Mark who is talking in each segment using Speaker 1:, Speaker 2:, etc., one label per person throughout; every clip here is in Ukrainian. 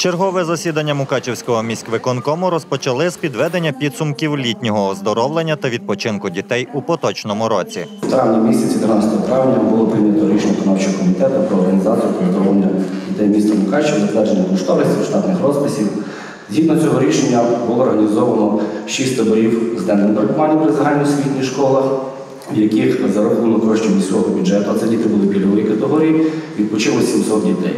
Speaker 1: Чергове засідання Мукачівського міськвиконкому розпочали з підведення підсумків літнього оздоровлення та відпочинку дітей у поточному році.
Speaker 2: В травні місяці, 13 травня, було прийнято рішення виконавчого комітету про організацію оздоровлення дітей міста Мукачева, затвердження кошторисів, штатних розписів. Згідно цього рішення було організовано шість таборів з денним перебуванням при загальноосвітніх школах, в яких за рахунок коштів міського бюджету, а це діти були пільгової категорії, відпочило 700 дітей.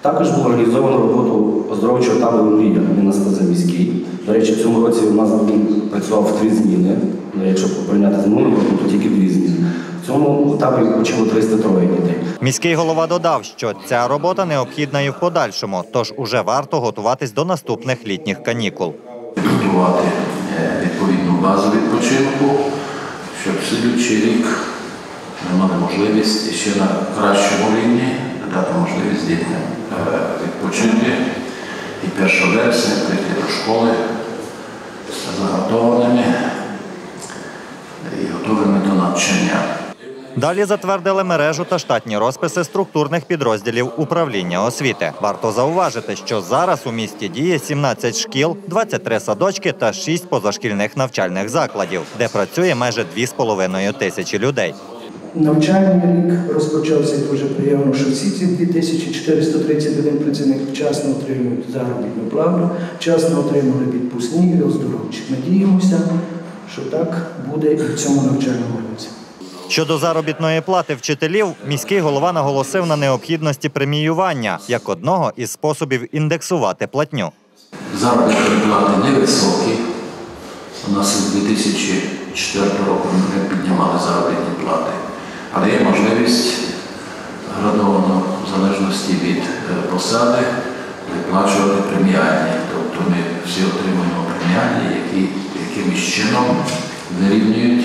Speaker 2: Також було організовано роботу оздоровчого табору Мрія, складі міський. До речі, в цьому році у нас він працював в три зміни. Ну, Якщо порівняти з минулим роком, то тільки дві зміни. В цьому таборі відпочило 303 дітей.
Speaker 1: Міський голова додав, що ця робота необхідна і в подальшому, тож уже варто готуватись до наступних літніх канікул.
Speaker 3: підготувати е, відповідну базу відпочинку, щоб слідуючий рік ми мали можливість ще на кращому рівні дати можливість дітям е, відпочити і 1 вересня прийти до школи заготованими і готовими до навчання.
Speaker 1: Далі затвердили мережу та штатні розписи структурних підрозділів управління освіти. Варто зауважити, що зараз у місті діє 17 шкіл, 23 садочки та 6 позашкільних навчальних закладів, де працює майже 2,5 тисячі людей.
Speaker 4: Навчальний рік розпочався дуже приємно, що всі ці 2431 працівник вчасно отримують заробітну плату, вчасно отримали відпускні і оздоровчі. Надіємося, що так буде і в цьому навчальному році.
Speaker 1: Щодо заробітної плати вчителів, міський голова наголосив на необхідності преміювання як одного із способів індексувати платню.
Speaker 3: Заробітні плати невисокі. У нас з 2004 року ми піднімали заробітні але є можливість градовано в залежності від е, посади виплачувати преміальні. Тобто ми всі отримуємо преміальні, які якимось чином вирівнюють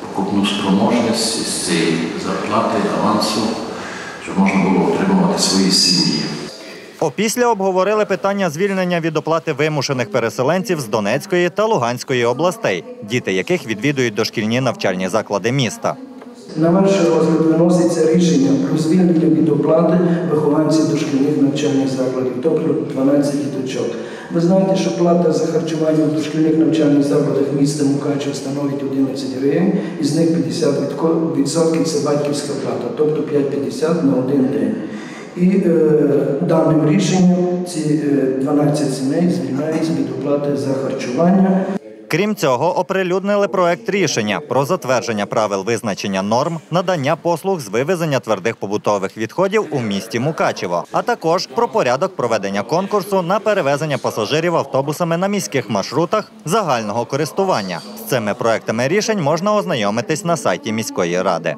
Speaker 3: покупну спроможність із цієї зарплати, авансу, щоб можна було отримувати свої сім'ї.
Speaker 1: Опісля обговорили питання звільнення від оплати вимушених переселенців з Донецької та Луганської областей, діти яких відвідують дошкільні навчальні заклади міста.
Speaker 4: На ваш розгляд виноситься рішення про звільнення від оплати вихованців дошкільних навчальних закладів, тобто 12 діточок. Ви знаєте, що плата за харчування в дошкільних навчальних закладах міста Мукачева становить 11 гривень, із них 50% це батьківська плата, тобто 5,50 на один день. І е, даним рішенням ці е, 12 сімей звільняються від оплати за харчування.
Speaker 1: Крім цього, оприлюднили проект рішення про затвердження правил визначення норм, надання послуг з вивезення твердих побутових відходів у місті Мукачево, а також про порядок проведення конкурсу на перевезення пасажирів автобусами на міських маршрутах загального користування. З цими проектами рішень можна ознайомитись на сайті міської ради.